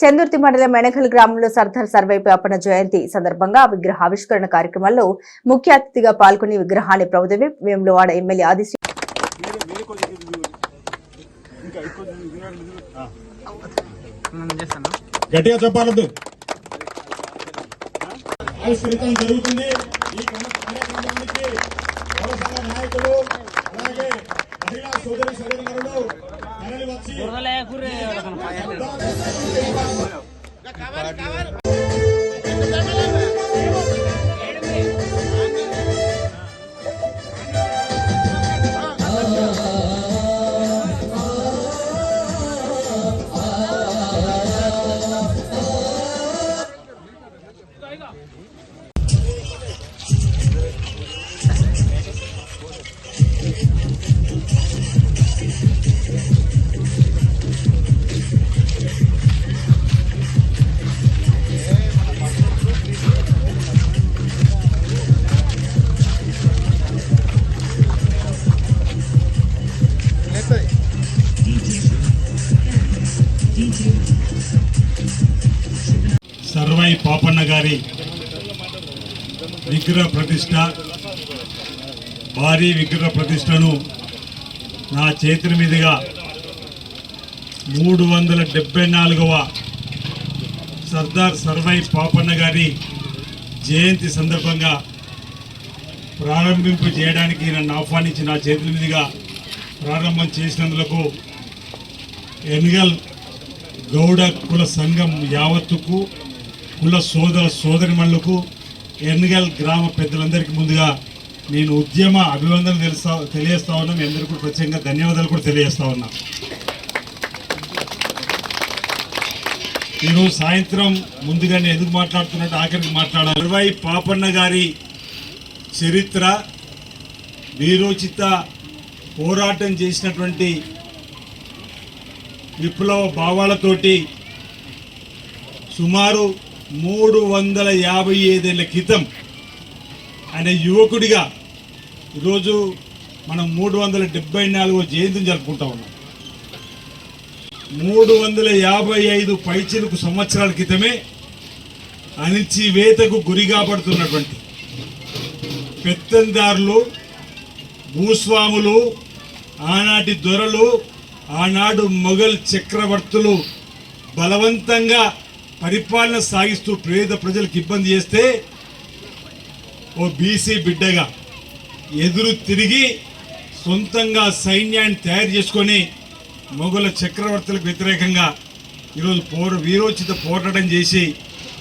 చందుర్తి మండలం మెనకల్ గ్రామంలో సర్దార్ సర్వై అప్పన జయంతి సందర్భంగా విగ్రహ ఆవిష్కరణ కార్యక్రమంలో ముఖ్య అతిథిగా పాల్గొని విగ్రహాన్ని ప్రభుత్వ వేములవాడ ఎమ్మెల్యే ఆది గట్టిగా చెప్పాలద్దు జరుగుతుంది. ఈ కార్యక్రమానికి నాయకులు అలాగే మహిళా సోదరి సర్వై పాపన్న గారి విగ్రహ ప్రతిష్ట భారీ విగ్రహ ప్రతిష్టను నా చేతుల మీదుగా మూడు వందల డెబ్బై నాలుగవ సర్దార్ సర్వై పాపన్న గారి జయంతి సందర్భంగా ప్రారంభింపు చేయడానికి నన్ను ఆహ్వానించి నా చేతుల మీదుగా ప్రారంభం చేసినందులకు ఎన్గల్ గౌడ కుల సంఘం యావత్తుకు కుల సోదర సోదరిమణులకు ఎన్గల్ గ్రామ పెద్దలందరికీ ముందుగా నేను ఉద్యమ అభివందన తెలుస్తా తెలియజేస్తా ఉన్నా. మీ అందరికీ కూడా ప్రత్యేకంగా ధన్యవాదాలు కూడా తెలియజేస్తా ఉన్నా. ఈరోజు సాయంత్రం ముందుగానే ఎందుకు మాట్లాడుతున్నట్టు ఆఖరికి మాట్లాడాలి. ఇరవై పాపన్న గారి చరిత్ర వీరోచిత పోరాటం చేసినటువంటి విప్లవ భావాలతోటి సుమారు మూడు వందల యాభై ఐదేళ్ళ క్రితం అనే యువకుడిగా ఈరోజు మనం మూడు వందల డెబ్బై నాలుగో జయంతిని జరుపుకుంటా ఉన్నాం. మూడు వందల యాభై ఐదు పైచిలకు సంవత్సరాల క్రితమే అణిచివేతకు గురిగా పడుతున్నటువంటి పెత్తందారులు భూస్వాములు ఆనాటి దొరలు ఆనాడు మొఘల్ చక్రవర్తులు బలవంతంగా పరిపాలన సాగిస్తూ పేద ప్రజలకు ఇబ్బంది చేస్తే ఓ బీసీ బిడ్డగా ఎదురు తిరిగి సొంతంగా సైన్యాన్ని తయారు చేసుకొని మొఘల చక్రవర్తులకు వ్యతిరేకంగా ఈరోజు పోర వీరోచిత పోరాటం చేసి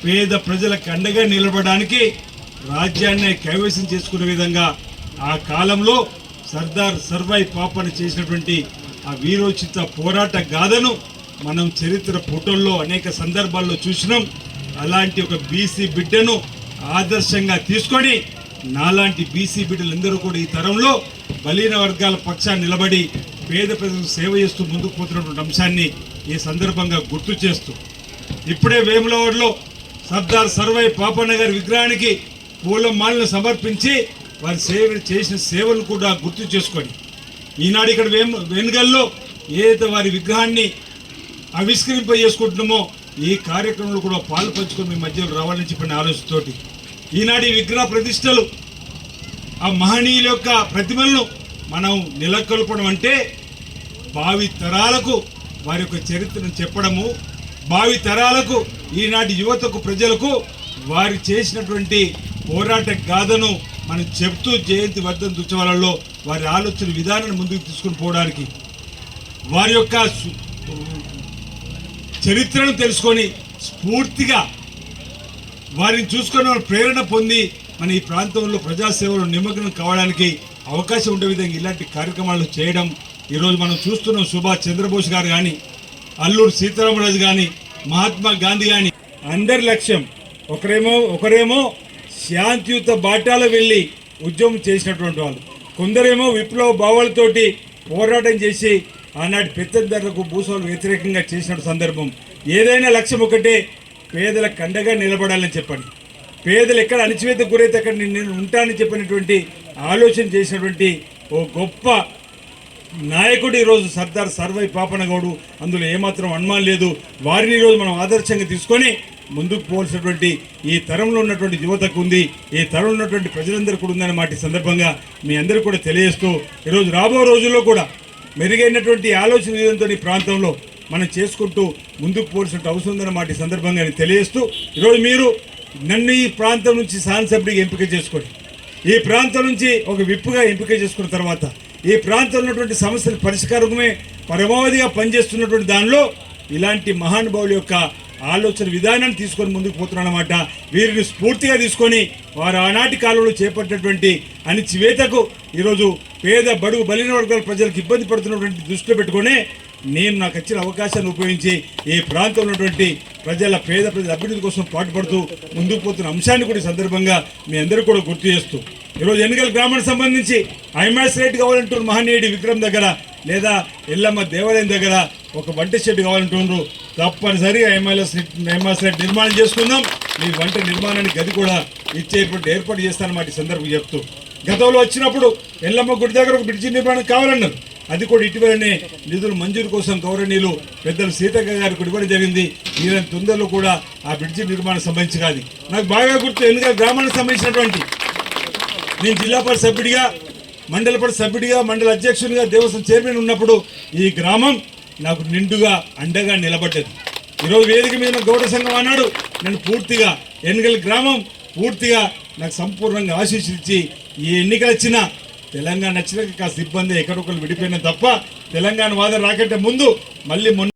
పేద ప్రజలకు అండగా నిలబడడానికి రాజ్యాన్ని కైవసం చేసుకునే విధంగా ఆ కాలంలో సర్దార్ సర్వాయి పాపన చేసినటువంటి ఆ వీరోచిత పోరాట గాథను మనం చరిత్ర ఫోటోల్లో అనేక సందర్భాల్లో చూసినాం. అలాంటి ఒక బీసీ బిడ్డను ఆదర్శంగా తీసుకొని నాలాంటి బీసీ బిడ్డలందరూ కూడా ఈ తరంలో బలీన వర్గాల పక్షాన్ని నిలబడి పేద ప్రజలకు సేవ చేస్తూ ముందుకు పోతున్నటువంటి అంశాన్ని ఈ సందర్భంగా గుర్తు చేస్తూ ఇప్పుడే వేములవాడలో సర్దార్ సర్వై పాపన్న గారి విగ్రహానికి పూలమాలను సమర్పించి వారి సేవ చేసిన సేవలు కూడా గుర్తు చేసుకొని ఈనాడు ఇక్కడ వేము వెనుగల్లో ఏదైతే వారి విగ్రహాన్ని ఆవిష్కరింప చేసుకుంటున్నామో ఈ కార్యక్రమంలో కూడా పాలు పంచుకొని మీ మధ్యలో రావాలని చెప్పిన ఆలోచనతోటి. ఈనాటి విగ్రహ ప్రతిష్టలు ఆ మహనీయుల యొక్క ప్రతిమలను మనం నెలకొల్పడం అంటే భావి తరాలకు వారి యొక్క చరిత్రను చెప్పడము భావి తరాలకు ఈనాటి యువతకు ప్రజలకు వారు చేసినటువంటి పోరాట గాథను మనం చెప్తూ జయంతి వర్ధంతి ఉత్సవాలలో వారి ఆలోచన విధానాన్ని ముందుకు తీసుకుని పోవడానికి. వారి యొక్క సు- చరిత్రను తెలుసుకొని స్ఫూర్తిగా వారిని చూసుకొని ప్రేరణ పొంది మన ఈ ప్రాంతంలో ప్రజాసేవలో నిమగ్నం కావడానికి అవకాశం ఉండే విధంగా ఇలాంటి కార్యక్రమాలు చేయడం ఈరోజు మనం చూస్తున్నాం. సుభాష్ చంద్రబోస్ గారు కానీ అల్లూరు సీతారామరాజు కానీ మహాత్మా గాంధీ కానీ అందరి లక్ష్యం ఒకరేమో ఒకరేమో శాంతియుత బాటాలో వెళ్ళి ఉద్యమం చేసినటువంటి వాళ్ళు. కొందరేమో విప్లవ భావాలతోటి పోరాటం చేసి ఆనాటి పెత్తందరులకు భూస్వాములు వ్యతిరేకంగా చేసిన సందర్భం. ఏదైనా లక్ష్యం ఒకటే పేదల కండగా నిలబడాలని చెప్పండి. పేదలు ఎక్కడ అణచివేత గురైతే అక్కడ నేను ఉంటానని చెప్పినటువంటి ఆలోచన చేసినటువంటి ఓ గొప్ప నాయకుడు ఈరోజు సర్దార్ సర్వై పాపనగౌడు. అందులో ఏమాత్రం అనుమానం లేదు. వారిని ఈరోజు మనం ఆదర్శంగా తీసుకొని ముందుకు పోవాల్సినటువంటి ఈ తరంలో ఉన్నటువంటి యువతకు ఉంది. ఈ తరంలో ఉన్నటువంటి ప్రజలందరూ కూడా ఉందన్న మాట సందర్భంగా మీ అందరూ కూడా తెలియజేస్తూ ఈరోజు రాబో రోజుల్లో కూడా మెరుగైనటువంటి ఆలోచన విధానంతో ఈ ప్రాంతంలో మనం చేసుకుంటూ ముందుకు పోల్సిన అవసరం ఉందన్న మాట ఈ సందర్భంగా తెలియజేస్తూ ఈరోజు మీరు నన్ను ఈ ప్రాంతం నుంచి శాసనసభ్యుడిగా ఎంపిక చేసుకోండి. ఈ ప్రాంతం నుంచి ఒక విప్పుగా ఎంపిక చేసుకున్న తర్వాత ఈ ప్రాంతంలో ఉన్నటువంటి సమస్యల పరిష్కారమే పరమావధిగా పనిచేస్తున్నటువంటి దానిలో ఇలాంటి మహానుభావుల యొక్క ఆలోచన విధానాన్ని తీసుకొని ముందుకు పోతున్నారన్నమాట. వీరిని స్ఫూర్తిగా తీసుకొని వారు ఆనాటి కాలంలో చేపట్టినటువంటి అణిచివేతకు ఈరోజు పేద బడుగు బలిన వర్గాల ప్రజలకు ఇబ్బంది పడుతున్నటువంటి దృష్టిలో పెట్టుకొని నేను నాకు వచ్చిన అవకాశాన్ని ఉపయోగించి ఈ ప్రాంతంలో ఉన్నటువంటి ప్రజల పేద ప్రజల అభివృద్ధి కోసం పాటుపడుతూ ముందుకు పోతున్న అంశాన్ని కూడా సందర్భంగా మీ అందరూ కూడా గుర్తు చేస్తూ ఈరోజు ఎన్నికల గ్రామానికి సంబంధించి ఐమాస్ రేట్ కావాలంటున్నారు మహనీయుడి విక్రమ్ దగ్గర లేదా ఎల్లమ్మ దేవాలయం దగ్గర ఒక వంట షెడ్ కావాలంటున్నారు. తప్పనిసరిగా ఎంఎల్ఎస్ ఎంఎస్ నిర్మాణం చేసుకుందాం. మీ వంట నిర్మాణానికి గది కూడా ఇచ్చేటువంటి ఏర్పాటు చేస్తానన్నమాట ఈ సందర్భం చెప్తూ. గతంలో వచ్చినప్పుడు ఎల్లమ్మ గుడి దగ్గర ఒక బ్రిడ్జి నిర్మాణం కావాలన్నారు. అది కూడా ఇటీవలనే నిధులు మంజూరు కోసం గౌరవనీయులు పెద్దలు సీతక్క గారికి ఇవ్వడం జరిగింది. ఈయన తొందరలో కూడా ఆ బ్రిడ్జి నిర్మాణం సంబంధించి కాదు. నాకు బాగా గుర్తు ఎందుకంటే గ్రామానికి సంబంధించినటువంటి నేను జిల్లా పరిషత్ సభ్యుడిగా మండల పరిషత్ సభ్యుడిగా మండల అధ్యక్షునిగా దేవస్థానం చైర్మన్ ఉన్నప్పుడు ఈ గ్రామం నాకు నిండుగా అండగా నిలబడ్డది. ఈరోజు వేదిక మీద ఉన్న గౌడ సంఘం అన్నాడు నేను పూర్తిగా ఎన్నికల గ్రామం పూర్తిగా నాకు సంపూర్ణంగా ఆశీస్సులిచ్చి ఈ ఎన్నికలు వచ్చినా తెలంగాణ వచ్చినాక కాస్త ఇబ్బంది ఎక్కడొకరు విడిపోయినా తప్ప తెలంగాణ వాదన రాకంటే ముందు మళ్ళీ మొన్న